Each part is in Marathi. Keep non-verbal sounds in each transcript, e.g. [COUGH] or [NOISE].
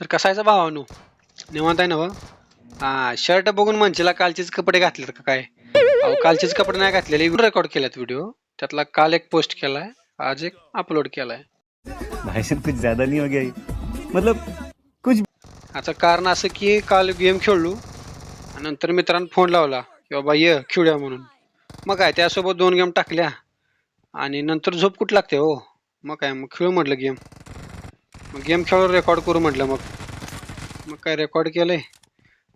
तर कसायचा भावानो निवांत आहे ना व हा शर्ट बघून म्हणशीला कालचेच कपडे घातलेत का काय? अहो कालचेच कपडे नाही घातलेले. रेकॉर्ड केल्यात व्हिडिओ त्यातला काल एक पोस्ट केलाय आज एक अपलोड केलाय. भाई साहब कुछ ज्यादा नहीं हो गया ये. मतलब कुछ आता कारण असं की काल गेम खेळलो आणि नंतर मित्रांनो फोन लावला. की बाबा ये खेळूया म्हणून. मग काय त्यासोबत दोन गेम टाकल्या. आणि नंतर झोप कुठं लागते हो? मग काय मग खेळू म्हटलं गेम मग गेम खेळून रेकॉर्ड करू म्हटलं मग. मग काय रेकॉर्ड केलंय?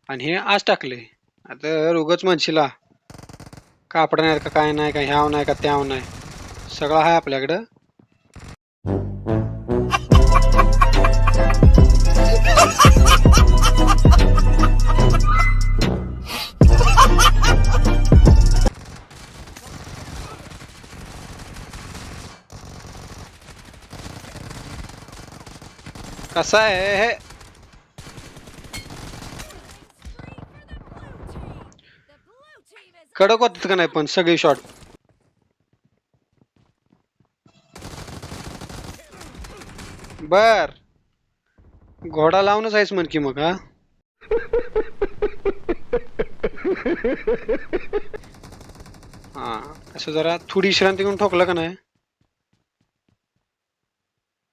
आणि हे आज टाकले आता उगच म्हणशिला कापड नाही का काय नाही का ह्याव नाही का त्याव नाही. सगळं आहे आपल्याकडं. [LAUGHS] कसं हे कडक होतात का नाही पण शॉट बर। घोडा लावूनच आहेस म्हण की मग, हा? हा जरा थोडी विश्रांती ठोकलं का नाही?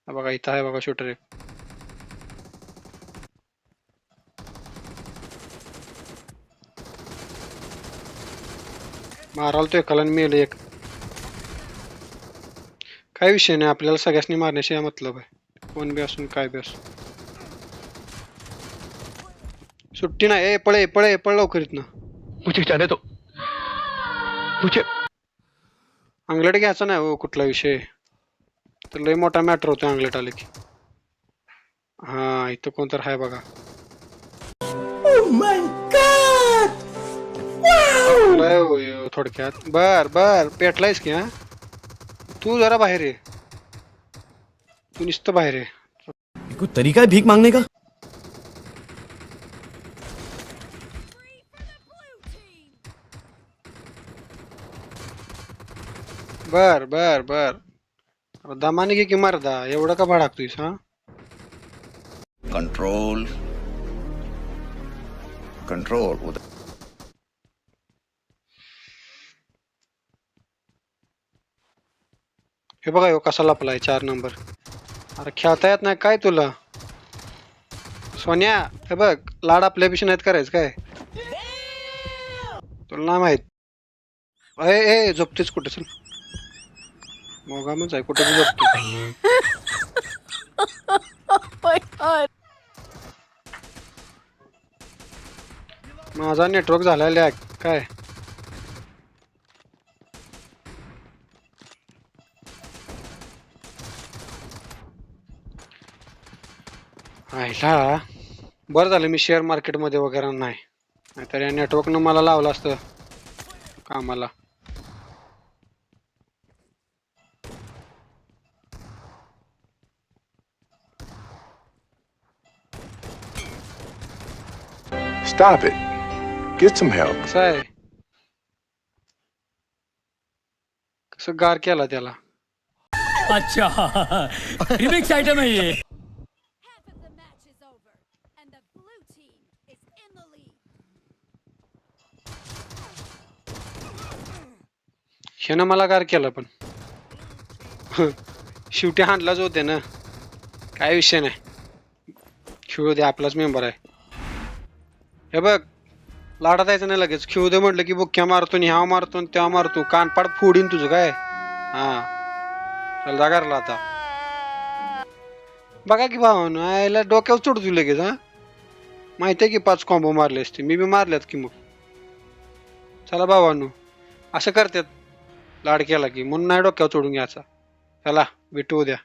हा आहे बघा शूटर एक. माराल तो एकाला मेलं एक. काय विषय नाही आपल्याला सगळ्यांनी मारण्याशी मतलब आहे. कोण बी असून काय बी असून. सुट्टी नाही. ए पळे पळे पळ लवकर इथनं. मुझे जाने दो. मुझे अंगलट घ्यायचा नाही हो कुठला विषय. तर लय मोठा मॅटर होतो अंगलट आले की. हा इथं कोणतर आहे बघा. थोडक्यात. बर बर. पेटलायस की हा? तू जरा बाहेर ये. तू नुसतं बाहेर ये. कोई तरीका है भीख मांगने का? बर बर बर. दमाने घे की मर्दा. एवढं का भडाकतोयस हा? कंट्रोल कंट्रोल हे बघा ह्यो कसा लपलाय चार नंबर अरे खेळता येत नाही. काय तुला? सोन्या हे बघ लाड आपल्यापेक्षा नाहीत करायचं काय? तुला नाही माहीत. ए ए झोपतेच कुठे? चल. मोगामच आहे कुठे झोपतो. [LAUGHS] माझा नेटवर्क झाला काय? आयला. बरं झालं मी शेअर मार्केटमध्ये वगैरे नाही. नाहीतर या नेटवर्कनं मला लावलं असतं कामाला. Stop it. Get some help. कसं आहे? कसं गार केला त्याला? अच्छा. रिमिक्स आइटम है ये Half of the match is over, and the blue team is in the lead. ह्यानं मला गार केला पण. शेवटी हाणलाच होते ना. काय विषय नाही. खेळू दे आपलाच मेंबर आहे. हे बघ लाडा जायचं नाही लगेच. खेळू दे म्हटलं की बुक्क्या मारतो ह्या मारतो आणि त्या मारतो. कानपाड फोडीन तुझं काय? हा. चल जागारला आता. बघा की भावानं आयला डोक्यावर चढतो लगेच हा? माहिती आहे की पाच कॉम्बो मारले असते. मी बी मारल्यात की मग. चला भावानो असं करतात लाड केला की म्हणून नाही डोक्यावर चढून घ्यायचा. चला भेटू उद्या.